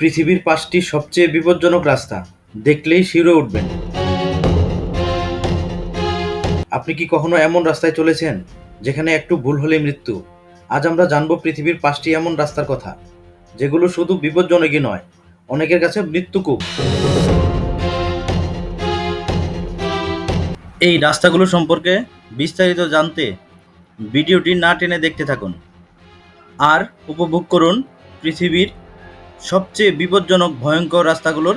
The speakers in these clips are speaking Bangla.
পৃথিবীর পাঁচটি সবচেয়ে বিপজ্জনক রাস্তা। দেখলেই শিউরে উঠবেন। আপনি কি কখনো এমন রাস্তায় চলেছেন, যেখানে একটু ভুল হলে মৃত্যু? আজ আমরা জানব পৃথিবীর পাঁচটি এমন রাস্তার কথা, যেগুলো শুধু বিপজ্জনকই নয়, অনেকের কাছে মৃত্যুকূপ এই রাস্তাগুলো সম্পর্কে বিস্তারিত জানতে ভিডিওটি না টেনে দেখতে থাকুন। আর উপভোগ করুন পৃথিবীর সবচেয়ে বিপজ্জনক, ভয়ঙ্কর রাস্তাগুলোর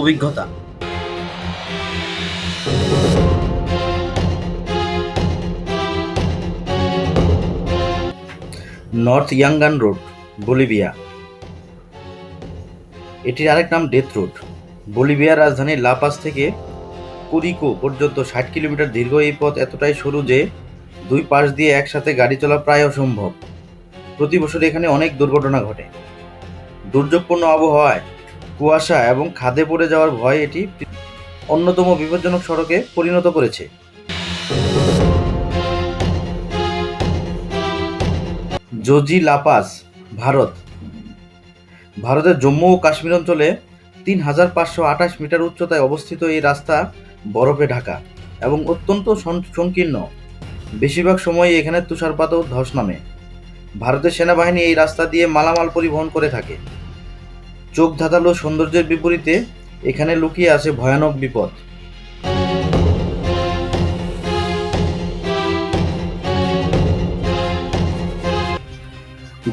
অভিজ্ঞতা। North Yungas road, Bolivia. এটির আরেক নাম ডেথ রোড। বলিভিয়ার রাজধানী লাপাস থেকে কুরিকো পর্যন্ত ষাট কিলোমিটার দীর্ঘ এই পথ এতটাই সরু যে দুই পাশ দিয়ে একসাথে গাড়ি চলা প্রায় অসম্ভব। প্রতি বছর এখানে অনেক দুর্ঘটনা ঘটে। দুর্যোগপূর্ণ আবহাওয়ায় কুয়াশা এবং খাদে পড়ে যাওয়ার ভয় এটি অন্যতম বিপজ্জনক সড়কে পরিণত করেছে। জোজি লাপাস, ভারত। ভারতের জম্মু ও কাশ্মীর অঞ্চলে তিন হাজার পাঁচশো আঠাশ মিটার উচ্চতায় অবস্থিত এই রাস্তা বরফে ঢাকা এবং অত্যন্ত সংকীর্ণ। বেশিরভাগ সময় এখানে তুষারপাত ও ধস নামে। ভারতের সেনাবাহিনী এই রাস্তা দিয়ে মালামাল পরিবহন করে থাকে। চোখ ধাঁধালো সৌন্দর্যের বিপরীতে এখানে লুকিয়ে আছে ভয়ানক বিপদ।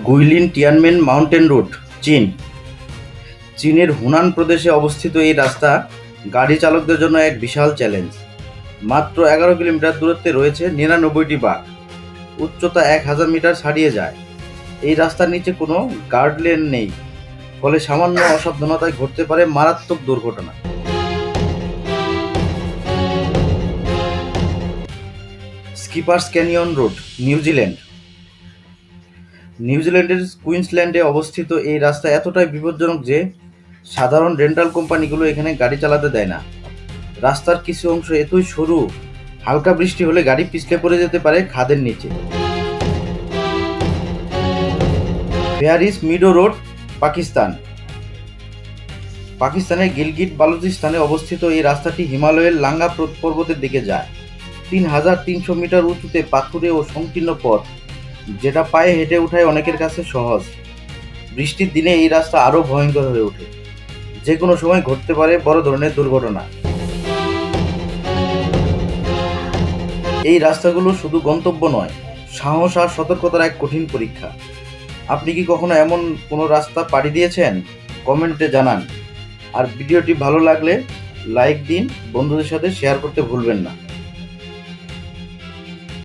গুইলিন টিয়ানমেন মাউন্টেন রোড, চীন। চীনের হুনান প্রদেশে অবস্থিত এই রাস্তা গাড়ি চালকদের জন্য এক বিশাল চ্যালেঞ্জ। মাত্র এগারো কিলোমিটার দূরত্বে রয়েছে নিরানব্বইটি বাঘ। উচ্চতা এক হাজার মিটার ছাড়িয়ে যায়। এই রাস্তার নিচে কোনো গার্ড লেন নেই। ফলে সামান্য অসাবধানতায় ঘটতে পারে মারাত্মক দুর্ঘটনা। স্কিপার্স ক্যানিয়ন রোড নিউজিল্যান্ড নিউজিল্যান্ডের কুইন্সল্যান্ডে অবস্থিত এই রাস্তা এতটাই বিপজ্জনক যে সাধারণ রেন্টাল কোম্পানিগুলো এখানে গাড়ি চালাতে দেয় না। রাস্তার কিছু অংশ এতই সরু, হালকা বৃষ্টি হলে গাড়ি পিছলে পড়ে যেতে পারে খাদের নিচে। Fairy Meadow road Pakistan. পাকিস্তানের গিলগিট বালুচিস্তানে অবস্থিত এই রাস্তাটি হিমালয়ের লাঙ্গা পর্বতের দিকে যায়। তিন হাজার তিনশো মিটার উঁচুতে পাথুরে ও সংকীর্ণ পথ, যেটা পায়ে হেঁটে ওঠায় অনেকের কাছে সহজ। বৃষ্টির দিনে এই রাস্তা আরও ভয়ঙ্কর হয়ে ওঠে। যে কোনো সময় ঘটতে পারে বড় ধরনের দুর্ঘটনা। এই রাস্তাগুলো শুধু গন্তব্য নয়, সাহস আর সতর্কতার এক কঠিন পরীক্ষা। আপনি কি কখনো এমন কোনো রাস্তা পাড়ি দিয়েছেন? কমেন্টে জানান। আর ভিডিওটি ভালো লাগলে লাইক দিন, বন্ধুদের সাথে শেয়ার করতে ভুলবেন না।